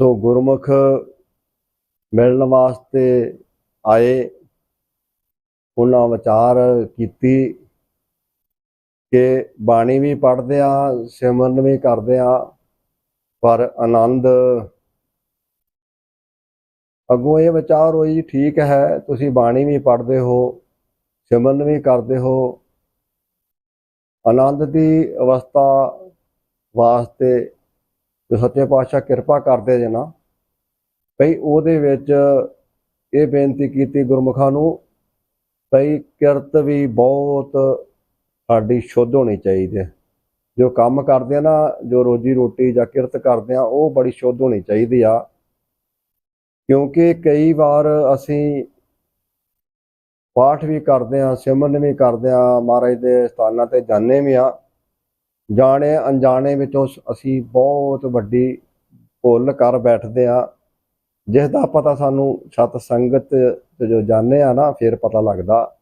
ਸੋ ਗੁਰਮੁਖ ਮਿਲਣ ਵਾਸਤੇ ਆਏ। ਉਹਨਾਂ ਵਿਚਾਰ ਕੀਤੀ ਕਿ ਬਾਣੀ ਵੀ ਪੜ੍ਹਦੇ ਆ, ਸਿਮਰਨ ਵੀ ਕਰਦੇ ਆ, ਪਰ ਆਨੰਦ ਅੱਗੋਂ ਇਹ ਵਿਚਾਰ ਹੋਈ, ਠੀਕ ਹੈ, ਤੁਸੀਂ ਬਾਣੀ ਵੀ ਪੜ੍ਹਦੇ ਹੋ, ਸਿਮਰਨ ਵੀ ਕਰਦੇ ਹੋ। ਆਨੰਦ ਦੀ ਅਵਸਥਾ ਵਾਸਤੇ ਜੋ ਸੱਚੇ ਪਾਤਸ਼ਾਹ ਕਿਰਪਾ ਕਰਦੇ ਜੇ ਨਾ। ਭਈ ਉਹਦੇ ਵਿੱਚ ਇਹ ਬੇਨਤੀ ਕੀਤੀ ਗੁਰਮੁਖਾਂ ਨੂੰ, ਭਈ ਕਿਰਤ ਵੀ ਬਹੁਤ ਸਾਡੀ ਸ਼ੁੱਧ ਹੋਣੀ ਚਾਹੀਦੀ ਹੈ। ਜੋ ਕੰਮ ਕਰਦੇ ਆ ਨਾ, ਜੋ ਰੋਜੀ ਰੋਟੀ ਜਾਂ ਕਿਰਤ ਕਰਦੇ ਆ, ਉਹ ਬੜੀ ਸ਼ੁੱਧ ਹੋਣੀ ਚਾਹੀਦੀ ਆ। ਕਿਉਂਕਿ ਕਈ ਵਾਰ ਅਸੀਂ ਪਾਠ ਵੀ ਕਰਦੇ ਆ, ਸਿਮਰਨ ਵੀ ਕਰਦੇ ਆ, ਮਹਾਰਾਜ ਦੇ ਸਥਾਨਾਂ ਤੇ ਜਾਂਦੇ ਵੀ ਆ। ਜਾਣੇ ਅਣਜਾਣੇ ਵਿੱਚੋਂ ਸ- ਅਸੀਂ ਬਹੁਤ ਵੱਡੀ ਭੁੱਲ ਕਰ ਬੈਠਦੇ ਆ ਜਿਸ ਦਾ ਪਤਾ ਸਾਨੂੰ ਸਤ ਸੰਗਤ ਜੋ ਜਾਂਦੇ ਆ ਨਾ, ਫਿਰ ਪਤਾ ਲੱਗਦਾ।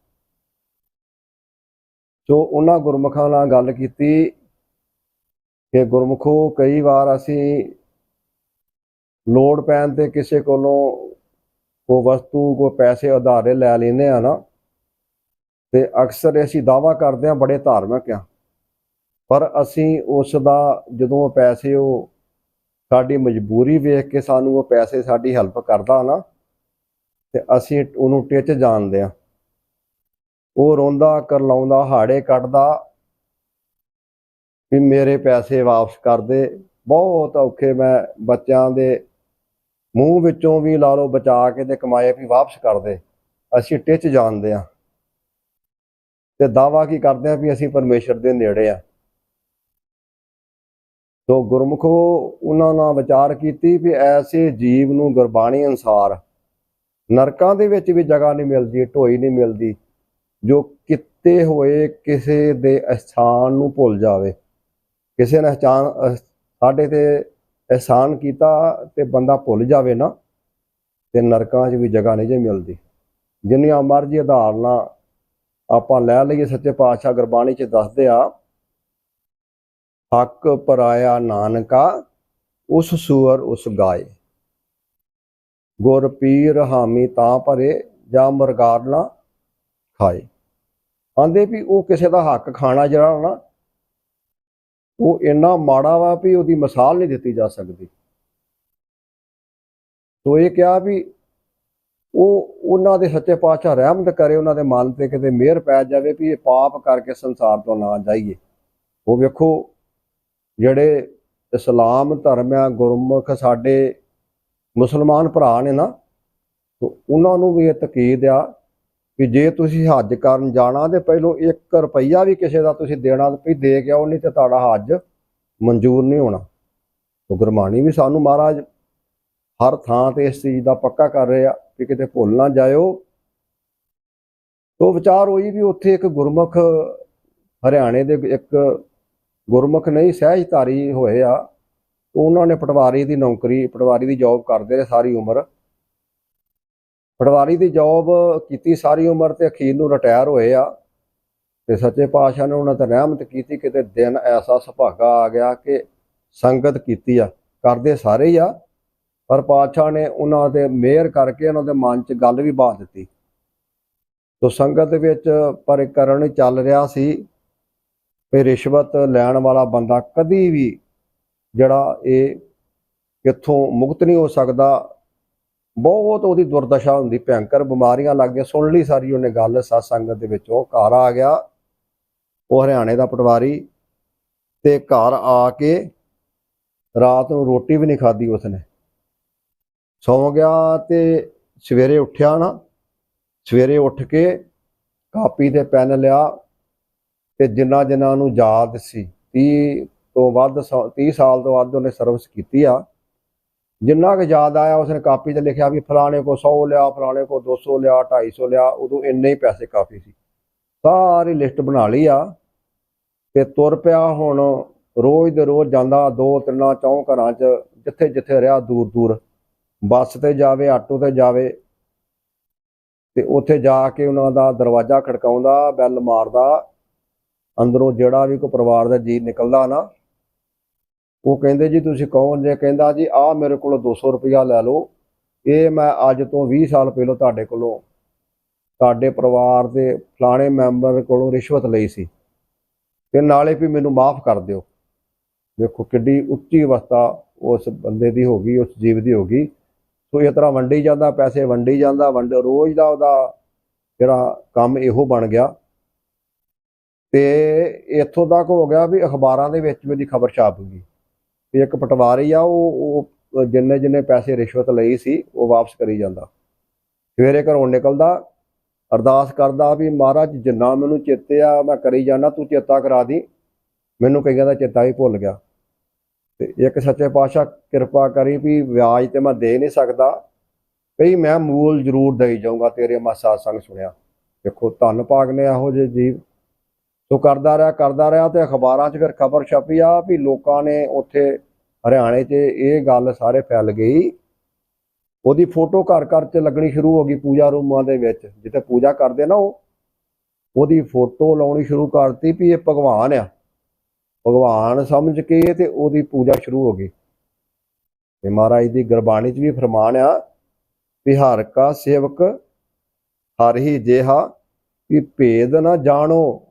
ਸੋ ਉਹਨਾਂ ਗੁਰਮੁਖਾਂ ਨਾਲ ਗੱਲ ਕੀਤੀ ਕਿ ਗੁਰਮੁਖੋ, ਕਈ ਵਾਰ ਅਸੀਂ ਲੋੜ ਪੈਣ ਤੇ ਕਿਸੇ ਕੋਲੋਂ ਕੋ ਵਸਤੂ ਕੋ ਪੈਸੇ, ਉਧਾਰੇ ਲੈ ਲੈਨੇ ਆ ਨਾ। ਤੇ ਅਕਸਰ ਅਸੀਂ ਦਾਵਾ ਕਰਦੇ ਆ ਬੜੇ ਧਾਰਮਿਕ ਆ। ਪਰ ਅਸੀਂ ਉਸ ਦਾ ਜਦੋਂ ਪੈਸੇ ਉਹ ਸਾਡੀ ਮਜਬੂਰੀ ਵੇਖ ਕੇ ਸਾਨੂੰ ਉਹ ਪੈਸੇ ਸਾਡੀ ਹੈਲਪ ਕਰਦਾ ਨਾ, ਤੇ ਅਸੀਂ ਉਹਨੂੰ ਟਿੱਚ ਜਾਣਦੇ ਆ ਉਹ ਰੋਂਦਾ, ਕਰਲਾਉਂਦਾ, ਹਾੜੇ ਕੱਢਦਾ ਵੀ ਮੇਰੇ ਪੈਸੇ ਵਾਪਸ ਕਰ ਦੇ। ਬਹੁਤ ਔਖੇ ਮੈਂ ਬੱਚਿਆਂ ਦੇ ਮੂੰਹ ਵਿੱਚੋਂ ਵੀ ਲਾ ਲਓ ਬਚਾ ਕੇ ਤੇ ਕਮਾਏ ਵੀ ਵਾਪਸ ਕਰ ਦੇ। ਅਸੀਂ ਟਿੱਚ ਜਾਣਦੇ ਆ ਤੇ ਦਾਵਾ ਕੀ ਕਰਦੇ ਆ ਵੀ ਅਸੀਂ ਪਰਮੇਸ਼ਰ ਦੇ ਨੇੜੇ ਆ ਸੋ ਗੁਰਮੁਖੋ ਉਹਨਾਂ ਨਾਲ ਵਿਚਾਰ ਕੀਤੀ ਵੀ ਐਸੇ ਜੀਵ ਨੂੰ ਗੁਰਬਾਣੀ ਅਨਸਾਰ ਨਰਕਾਂ ਦੇ ਵਿੱਚ ਵੀ ਜਗ੍ਹਾ ਨਹੀਂ ਮਿਲਦੀ, ਢੋਈ ਨਹੀਂ ਮਿਲਦੀ, ਜੋ ਕਿਤੇ ਹੋਏ ਕਿਸੇ ਦੇ ਅਹਿਸਾਨ ਨੂੰ ਭੁੱਲ ਜਾਵੇ। ਕਿਸੇ ਨੇ ਅਹਿਸਾਨ ਸਾਡੇ ਤੇ ਅਹਿਸਾਨ ਕੀਤਾ ਤੇ ਬੰਦਾ ਭੁੱਲ ਜਾਵੇ ਨਾ, ਤੇ ਨਰਕਾਂ 'ਚ ਵੀ ਜਗ੍ਹਾ ਨਹੀਂ ਜੇ ਮਿਲਦੀ। ਜਿੰਨੀਆਂ ਮਰਜ਼ੀ ਉਦਾਹਰਨਾਂ ਆਪਾਂ ਲੈ ਲਈਏ, ਸੱਚੇ ਪਾਤਸ਼ਾਹ ਗੁਰਬਾਣੀ 'ਚ ਦੱਸਦੇ ਆ ਹੱਕ ਪਰਾਇਆ ਨਾਨਕਾ, ਉਸ ਸੂਰ ਉਸ ਗਾਏ। ਗੁਰ ਪੀਰ ਹਾਮੀ ਤਾਂ ਭਰੇ, ਜਾਂ ਮਰਗਾਰ ਨਾ ਖਾਏ। ਆਂਦੇ ਵੀ ਉਹ ਕਿਸੇ ਦਾ ਹੱਕ ਖਾਣਾ ਜਿਹੜਾ ਨਾ, ਉਹ ਇੰਨਾ ਮਾੜਾ ਵਾ ਵੀ ਉਹਦੀ ਮਿਸਾਲ ਨਹੀਂ ਦਿੱਤੀ ਜਾ ਸਕਦੀ। ਤੋ ਇਹ ਕਿਹਾ ਵੀ ਉਹ ਉਹਨਾਂ ਦੇ ਸੱਚੇ ਪਾਤਸ਼ਾਹ ਰਹਿਮਤ ਕਰੇ, ਉਹਨਾਂ ਦੇ ਮਨ ਤੇ ਕਿਤੇ ਮਿਹਰ ਪੈ ਜਾਵੇ ਵੀ ਇਹ ਪਾਪ ਕਰਕੇ ਸੰਸਾਰ ਤੋਂ ਨਾ ਜਾਈਏ। ਉਹ ਵੇਖੋ ਜਿਹੜੇ ਇਸਲਾਮ ਧਰਮ ਆ, ਗੁਰਮੁਖ ਸਾਡੇ ਮੁਸਲਮਾਨ ਭਰਾ ਨੇ ਨਾ ਉਹਨਾਂ ਨੂੰ ਵੀ ਇਹ ਤਕੀਦ ਆ ਕਿ ਜੇ ਤੁਸੀਂ ਹੱਜ ਕਰਨ ਜਾਣਾ ਤੇ ਪਹਿਲੋਂ 1 ਰੁਪਈਆ ਵੀ ਕਿਸੇ ਦਾ ਤੁਸੀਂ ਦੇਣਾ ਵੀ ਦੇ ਕੇ ਆਓ, ਨਹੀਂ ਤੇ ਤੁਹਾਡਾ ਹੱਜ ਮਨਜ਼ੂਰ ਨਹੀਂ ਹੋਣਾ। ਤੋ ਗੁਰਬਾਣੀ ਵੀ ਸਾਨੂੰ ਮਹਾਰਾਜ ਹਰ ਥਾਂ ਤੇ ਇਸ ਚੀਜ਼ ਦਾ ਪੱਕਾ ਕਰ ਰਹੇ ਆ ਕਿ ਕਿਤੇ ਭੁੱਲ ਨਾ ਜਾਇਓ। ਤੋ ਵਿਚਾਰ ਹੋਈ ਵੀ ਉੱਥੇ ਇੱਕ ਗੁਰਮੁਖ ਹਰਿਆਣੇ ਦੇ ਇੱਕ ਗੁਰਮੁਖ ਨਹੀਂ, ਸਹਿਜਧਾਰੀ ਹੋਏ ਆ। ਉਹਨਾਂ ਨੇ ਪਟਵਾਰੀ ਦੀ ਨੌਕਰੀ, ਪਟਵਾਰੀ ਦੀ ਜੌਬ ਕਰਦੇ ਰਹੇ ਸਾਰੀ ਉਮਰ। ਪਟਵਾਰੀ ਦੀ ਜੌਬ ਕੀਤੀ ਸਾਰੀ ਉਮਰ ਤੇ ਅਖੀਰ ਨੂੰ ਰਿਟਾਇਰ ਹੋਏ ਆ। ਤੇ ਸੱਚੇ ਪਾਤਸ਼ਾਹ ਨੇ ਉਹਨਾਂ ਤੇ ਰਹਿਮਤ ਕੀਤੀ ਕਿਤੇ ਦਿਨ ਐਸਾ ਸੁਭਾਗਾ ਆ ਗਿਆ ਕਿ ਸੰਗਤ ਕੀਤੀ ਆ। ਕਰਦੇ ਸਾਰੇ ਹੀ ਆ। ਪਰ ਪਾਤਸ਼ਾਹ ਨੇ ਉਹਨਾਂ ਦੇ ਮਿਹਰ ਕਰਕੇ ਉਹਨਾਂ ਦੇ ਮਨ 'ਚ ਗੱਲ ਵੀ ਬਾਤ ਦਿੱਤੀ। ਤੋ ਸੰਗਤ ਦੇ ਵਿੱਚ ਪਰਿਕਰਣ ਚੱਲ ਰਿਹਾ ਸੀ। ਵੀ ਰਿਸ਼ਵਤ ਲੈਣ ਵਾਲਾ ਬੰਦਾ ਕਦੀ ਵੀ ਜਿਹੜਾ ਇਹ ਕਿੱਥੋਂ ਮੁਕਤ ਨਹੀਂ ਹੋ ਸਕਦਾ। ਬਹੁਤ ਉਹਦੀ ਦੁਰਦਸ਼ਾ ਹੁੰਦੀ, ਭਿਆਨਕ ਬਿਮਾਰੀਆਂ ਲੱਗਦੀਆਂ ਸੁਣ ਲਈ ਸਾਰੀ ਉਹਨੇ ਗੱਲ ਸਤ ਸੰਗਤ ਦੇ ਵਿੱਚ ਉਹ ਘਰ ਆ ਗਿਆ। ਉਹ ਹਰਿਆਣੇ ਦਾ ਪਟਵਾਰੀ ਤੇ ਘਰ ਆ ਕੇ ਰਾਤ ਨੂੰ ਰੋਟੀ ਵੀ ਨਹੀਂ ਖਾਧੀ ਉਸਨੇ। ਸੌਂ ਗਿਆ ਤੇ ਸਵੇਰੇ ਉੱਠਿਆ ਨਾ। ਸਵੇਰੇ ਉੱਠ ਕੇ ਕਾਪੀ ਤੇ ਪੈਨ ਲਿਆ। ਤੇ ਜਿੰਨਾ ਜਿਨ੍ਹਾਂ ਨੂੰ ਯਾਦ ਸੀ 30 ਤੋਂ ਵੱਧ ਸਾ- 30 ਸਾਲ ਤੋਂ ਵੱਧ ਉਹਨੇ ਸਰਵਿਸ ਕੀਤੀ ਆ। ਜਿੰਨਾ ਕੁ ਯਾਦ ਆਇਆ ਉਸਨੇ ਕਾਪੀ ਤੇ ਲਿਖਿਆ ਵੀ ਫਲਾਣੇ ਕੋ 100 ਲਿਆ, ਫਲਾਣੇ ਕੋ 200 ਲਿਆ 250 ਲਿਆ, ਉਦੋਂ ਇੰਨੇ ਹੀ ਪੈਸੇ ਕਾਫੀ ਸੀ। ਸਾਰੀ ਲਿਸਟ ਬਣਾ ਲਈ ਆ ਤੇ ਤੁਰ ਪਿਆ ਹੁਣ ਰੋਜ਼ ਦੇ ਰੋਜ਼ ਜਾਂਦਾ ਦੋ ਤਿੰਨਾਂ ਚੌਂ ਘਰਾਂ 'ਚ, ਜਿੱਥੇ ਜਿੱਥੇ ਰਿਹਾ ਦੂਰ ਦੂਰ। ਬੱਸ ਤੇ ਜਾਵੇ, ਆਟੋ ਤੇ ਜਾਵੇ, ਤੇ ਉੱਥੇ ਜਾ ਕੇ ਉਹਨਾਂ ਦਾ ਦਰਵਾਜ਼ਾ ਖੜਕਾਉਂਦਾ, ਬੈਲ ਮਾਰਦਾ ਅੰਦਰੋਂ ਜਿਹੜਾ ਵੀ ਕੋਈ ਪਰਿਵਾਰ ਦਾ ਜੀ ਨਿਕਲਦਾ ਨਾ, ਉਹ ਕਹਿੰਦੇ ਜੀ ਤੁਸੀਂ ਕੌਣ ਜੇ? ਕਹਿੰਦਾ ਜੀ ਆ ਮੇਰੇ ਕੋਲੋਂ 200 ਰੁਪਇਆ ਲੈ ਲਓ। ਇਹ ਮੈਂ ਅੱਜ ਤੋਂ 20 ਸਾਲ ਪਹਿਲਾਂ ਤੁਹਾਡੇ ਕੋਲੋਂ, ਤੁਹਾਡੇ ਪਰਿਵਾਰ ਦੇ ਫਲਾਣੇ ਮੈਂਬਰ ਕੋਲੋਂ ਰਿਸ਼ਵਤ ਲਈ ਸੀ। ਤੇ ਨਾਲੇ ਵੀ ਮੈਨੂੰ ਮਾਫ ਕਰ ਦਿਓ। ਦੇਖੋ ਕਿੱਡੀ ਉੱਚੀ ਅਵਸਥਾ ਉਸ ਬੰਦੇ ਦੀ ਹੋ ਗਈ, ਉਸ ਜੀਵ ਦੀ ਹੋ ਗਈ। ਸੋ ਇਸ ਤਰ੍ਹਾਂ ਵੰਡੀ ਜਾਂਦਾ, ਪੈਸੇ ਵੰਡੀ ਜਾਂਦਾ, ਵੰਡ, ਰੋਜ਼ ਦਾ ਉਹਦਾ ਜਿਹੜਾ ਕੰਮ ਇਹੋ ਬਣ ਗਿਆ। ਤੇ ਇੱਥੋਂ ਤੱਕ ਹੋ ਗਿਆ ਵੀ ਅਖਬਾਰਾਂ ਦੇ ਵਿੱਚ ਵੀ ਦੀ ਖਬਰ ਛਾਪ ਗਈ। ਵੀ ਇੱਕ ਪਟਵਾਰੀ ਆ, ਉਹ ਉਹ ਜਿੰਨੇ ਜਿੰਨੇ ਪੈਸੇ ਰਿਸ਼ਵਤ ਲਈ ਸੀ, ਉਹ ਵਾਪਸ ਕਰੀ ਜਾਂਦਾ। ਸਵੇਰੇ ਘਰੋਂ ਨਿਕਲਦਾ, ਅਰਦਾਸ ਕਰਦਾ ਵੀ ਮਹਾਰਾਜ ਜਿੰਨਾ ਮੈਨੂੰ ਚੇਤੇ ਆ, ਮੈਂ ਕਰੀ ਜਾਣਾ ਤੂੰ ਚੇਤਾ ਕਰਾ ਦੀ। ਮੈਨੂੰ ਕਈਆਂ ਦਾ ਚੇਤਾ ਹੀ ਭੁੱਲ ਗਿਆ। ਤੇ ਇੱਕ ਸੱਚੇ ਪਾਤਸ਼ਾਹ ਕਿਰਪਾ ਕਰੀ ਵੀ ਵਿਆਜ ਤੇ ਮੈਂ ਦੇ ਨਹੀਂ ਸਕਦਾ। ਕਈ ਮੈਂ ਮੂਲ ਜ਼ਰੂਰ ਦੇਈ ਜਾਊਂਗਾ, ਤੇਰੇ ਮਾ ਸੰਗ ਸੁਣਿਆ। ਦੇਖੋ, ਧੰਨ ਭਾਗ ਨੇ ਇਹੋ ਜਿਹੇ ਜੀਵ। ਸੋ ਕਰਦਾ ਰਿਹਾ ਕਰਦਾ ਰਿਹਾ ਤੇ ਅਖਬਾਰਾਂ 'ਚ ਫਿਰ ਖਬਰ ਛਪੀ ਆ ਵੀ ਲੋਕਾਂ ਨੇ ਉੱਥੇ ਹਰਿਆਣੇ 'ਚ ਇਹ ਗੱਲ ਸਾਰੇ ਫੈਲ ਗਈ। ਉਹਦੀ ਫੋਟੋ ਘਰ ਘਰ 'ਚ ਲੱਗਣੀ ਸ਼ੁਰੂ ਹੋ ਗਈ ਪੂਜਾ ਰੂਮਾਂ ਦੇ ਵਿੱਚ। ਜਿੱਥੇ ਪੂਜਾ ਕਰਦੇ ਨਾ ਉਹ, ਉਹਦੀ ਫੋਟੋ ਲਾਉਣੀ ਸ਼ੁਰੂ ਕਰਤੀ ਵੀ ਇਹ ਭਗਵਾਨ ਆ। ਭਗਵਾਨ ਸਮਝ ਕੇ ਤੇ ਉਹਦੀ ਪੂਜਾ ਸ਼ੁਰੂ ਹੋ ਗਈ। ਤੇ ਮਹਾਰਾਜ ਦੀ ਗੁਰਬਾਣੀ 'ਚ ਵੀ ਫਰਮਾਨ ਆ ਵੀ ਹਰ ਕਾ ਸੇਵਕ ਹਰ ਹੀ ਜਿਹਾ ਵੀ ਭੇਦ ਨਾ ਜਾਣੋ।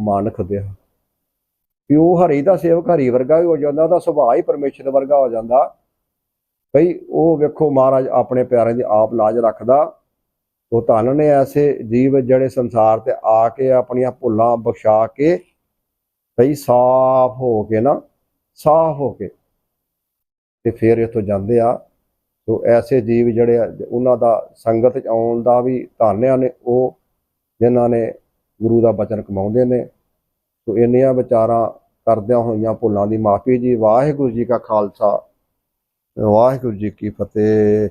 ਮਨ ਖੁਦਿਆ ਵੀ ਉਹ ਹਰੀ ਦਾ ਸੇਵਕ ਹਰੀ ਵਰਗਾ ਹੋ ਜਾਂਦਾ ਉਹਦਾ ਸੁਭਾਅ ਹੀ ਪਰਮੇਸ਼ਰ ਵਰਗਾ ਹੋ ਜਾਂਦਾ। ਭਈ ਉਹ ਵੇਖੋ ਮਹਾਰਾਜ ਆਪਣੇ ਪਿਆਰਿਆਂ ਦੀ ਆਪ ਲਾਜ ਰੱਖਦਾ। ਉਹ ਧਨ ਨੇ ਐਸੇ ਜੀਵ ਜਿਹੜੇ ਸੰਸਾਰ ਤੇ ਆ ਕੇ ਆਪਣੀਆਂ ਭੁੱਲਾਂ ਬਖਸ਼ਾ ਕੇ ਭਈ ਸਾਫ਼ ਹੋ ਕੇ ਨਾ ਸਾਫ਼ ਹੋ ਕੇ ਤੇ ਫਿਰ ਇੱਥੋਂ ਜਾਂਦੇ ਆ। ਸੋ ਐਸੇ ਜੀਵ ਜਿਹੜੇ ਆ, ਉਹਨਾਂ ਦਾ ਸੰਗਤ ਚ ਆਉਣ ਦਾ ਵੀ ਧੰਨਿਆ ਨੇ ਉਹ ਜਿਨ੍ਹਾਂ ਨੇ ਗੁਰੂ ਦਾ ਬਚਨ ਕਮਾਉਂਦੇ ਨੇ। ਸੋ ਇੰਨੀਆਂ ਵਿਚਾਰਾਂ ਕਰਦਿਆਂ ਹੋਈਆਂ ਭੁੱਲਾਂ ਦੀ ਮਾਫੀ ਜੀ। ਵਾਹਿਗੁਰੂ ਜੀ ਕਾ ਖਾਲਸਾ, ਵਾਹਿਗੁਰੂ ਜੀ ਕੀ ਫਤਿਹ।